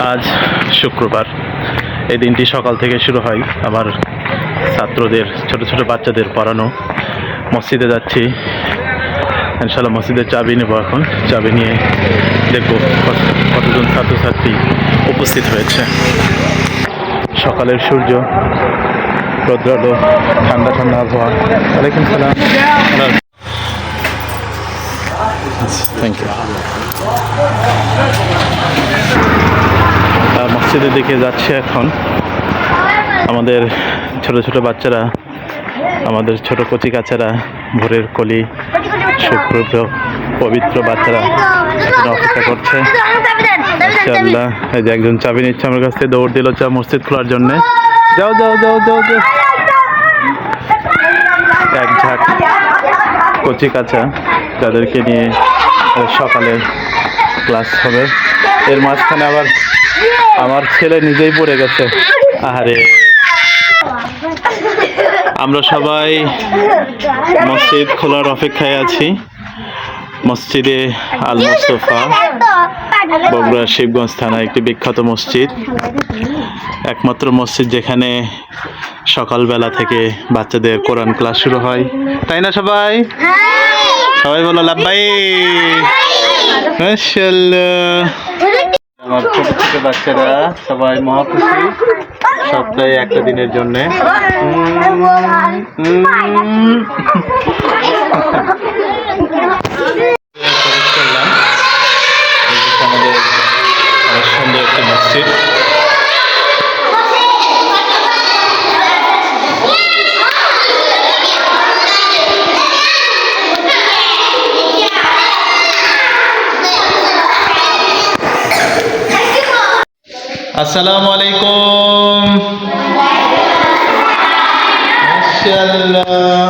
আজ শুক্রবার। এই দিনটি সকাল থেকে শুরু হয়। আবার ছাত্রদের, ছোট ছোট বাচ্চাদের পড়ানো। মসজিদে যাচ্ছি। ইনশাল্লাহ মসজিদের চাবি নেব এখন। চাবি নিয়ে দেখব কত- কতজন ছাত্রছাত্রী উপস্থিত হয়েছে। সকালের সূর্য, রৌদ্রালো, ঠান্ডা ঠান্ডা আবহাওয়া। ওয়ালাইকুম সালাম। থ্যাংক ইউ মসজিদের দিকে যাচ্ছে এখন। আমাদের ছোট ছোট বাচ্চারা আমাদের ছোট কচি কাচারা ভোরের কলি সুপ্রভ পবিত্র বাচ্চারা অপেক্ষা করছে। ইনশাআল্লাহ এই যে একজন চাবি নিচ্ছে আমার কাছ থেকে দৌড় দিল চা মসজিদ খোলার জন্যে। যাও যাও যাও যাও যাও। এক ঝাঁক কচি কাঁচা যাদেরকে নিয়ে আহ, সকালে ক্লাস হবে। এর মাঝখানে আবার আমার ছেলে নিজেই পড়ে গেছে। আহারে। আমরা সবাই মসজিদ খোলার অপেক্ষায় আছি। মসজিদে আল মুস্তফা বগুড়া শিবগঞ্জ থানা একটি বিখ্যাত মসজিদ। একমাত্র মসজিদ যেখানে সকালবেলা থেকে বাচ্চাদের কোরআন ক্লাস শুরু হয়। তাই না সবাই? সবাই বলো লাব্বাই মাশাআল্লাহ। আমার ছোট ছোট বাচ্চারা সবাই মহা খুশি সপ্তাহে একটা দিনের জন্য। আসসালামু আলাইকুম মাশাআল্লাহ